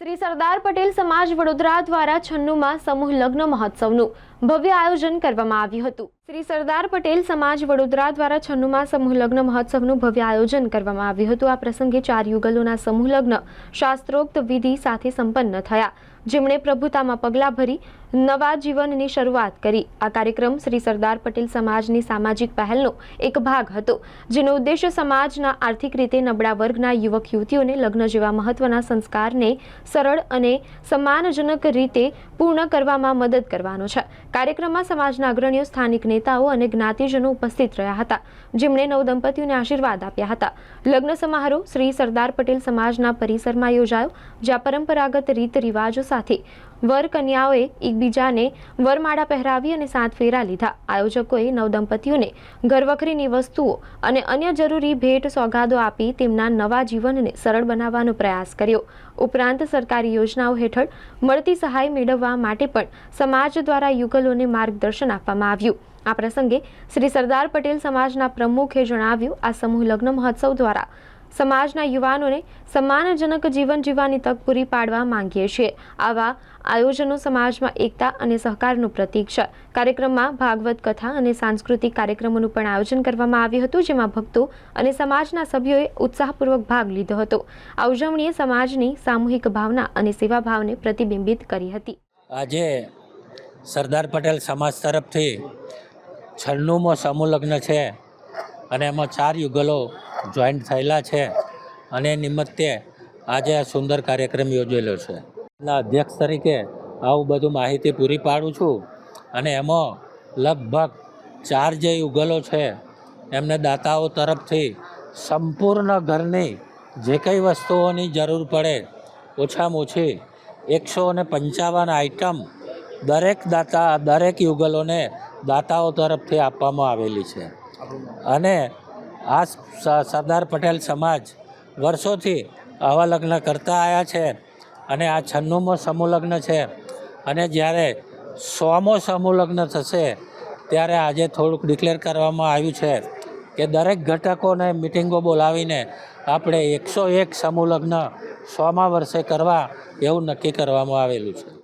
શ્રી સરદાર પટેલ સમાજ વડોદરા દ્વારા છન્નુમાં સમૂહ લગ્ન મહોત્સવનું ભવ્ય આયોજન કરવામાં આવ્યું હતું. શ્રી સરદાર પટેલ સમાજ વડોદરા દ્વારા છન્નુમાં સમૂહ લગ્ન મહોત્સવનું ભવ્ય આયોજન કરવામાં આવ્યું હતું. આ પ્રસંગે ચાર યુગલોના સમૂહ લગ્ન શાસ્ત્રોક્ત વિધિ સાથે સંપન્ન થયા. જેમણે પ્રભુતામાં પગલાં ભરી નવા જીવનની શરૂઆત કરી. આ કાર્યક્રમ શ્રી સરદાર પટેલ સમાજની સામાજિક પહેલનો એક ભાગ હતો, જેનો ઉદ્દેશ્ય સમાજના આર્થિક રીતે નબળા વર્ગના યુવક યુવતીઓને લગ્ન જેવા મહત્વના સંસ્કારને સરળ અને સન્માનજનક રીતે પૂર્ણ કરવામાં મદદ કરવાનો છે. કાર્યક્રમમાં સમાજના અગ્રણીઓ, સ્થાનિક નેતાઓ અને જ્ઞાતિજનો ઉપસ્થિત રહ્યા હતા, જેમણે નવદંપતીઓને આશીર્વાદ આપ્યા હતા. લગ્ન સમારોહ શ્રી સરદાર પટેલ સમાજના પરિસરમાં યોજાયો, જ્યાં પરંપરાગત રીત રિવાજો સાથે વર કન્યાઓએ એકબીજાને વરમાળા પહેરાવી અને સાત ફેરા લીધા. આયોજકોએ નવદંપતીઓને ઘરવખરીની વસ્તુઓ અને અન્ય જરૂરી ભેટ સોગાદો આપી તેમના નવા જીવનને સરળ બનાવવાનો પ્રયાસ કર્યો. ઉપરાંત સરકારી યોજનાઓ હેઠળ મળતી સહાય મેળવવા માટે પણ સમાજ દ્વારા યુગલોને માર્ગદર્શન આપવામાં આવ્યું. આ પ્રસંગે શ્રી સરદાર પટેલ સમાજના પ્રમુખે જણાવ્યું, આ સમૂહ લગ્ન મહોત્સવ દ્વારા સમાજના યુવાનોને સન્માનજનક જીવન જીવવાની તક પૂરી પાડવા માંગીએ છીએ. આવા આયોજનો સમાજમાં એકતા અને સહકારનું પ્રતીક છે. કાર્યક્રમમાં ભાગવત કથા અને સાંસ્કૃતિક કાર્યક્રમોનું પણ આયોજન કરવામાં આવ્યું હતું, જેમાં ભક્તો અને સમાજના સભ્યોએ ઉત્સાહપૂર્વક ભાગ લીધો હતો. આ ઉજવણીએ સમાજની સામૂહિક ભાવના અને સેવા ભાવને પ્રતિબિંબિત કરી હતી. આજે સરદાર પટેલ સમાજ તરફથી છન્નુમો સમૂહ લગ્ન છે અને એમાં ચાર યુગલો જોઈન્ટ થયેલા છે અને નિમિત્તે આજે આ સુંદર કાર્યક્રમ યોજેલો છે. ના અધ્યક્ષ તરીકે આવું બધું માહિતી પૂરી પાડું છું અને એમાં લગભગ ચાર જે યુગલો છે, એમને દાતાઓ તરફથી સંપૂર્ણ ઘરની જે કંઈ વસ્તુઓની જરૂર પડે, ઓછામાં ઓછી એકસો ને પંચાવન આઇટમ દરેક દાતા, દરેક યુગલોને દાતાઓ તરફથી આપવામાં આવેલી છે. અને આ સરદાર પટેલ સમાજ વર્ષોથી આવા લગ્ન કરતા આવ્યા છે અને આ છન્નુમો સમૂહ લગ્ન છે. અને જ્યારે સોમો સમૂહ લગ્ન થશે, ત્યારે આજે થોડુંક ડિક્લેર કરવામાં આવ્યું છે કે દરેક ઘટકોને મિટિંગો બોલાવીને આપણે એકસો એક સમૂહ લગ્ન સોમા વર્ષે કરવા એવું નક્કી કરવામાં આવેલું છે.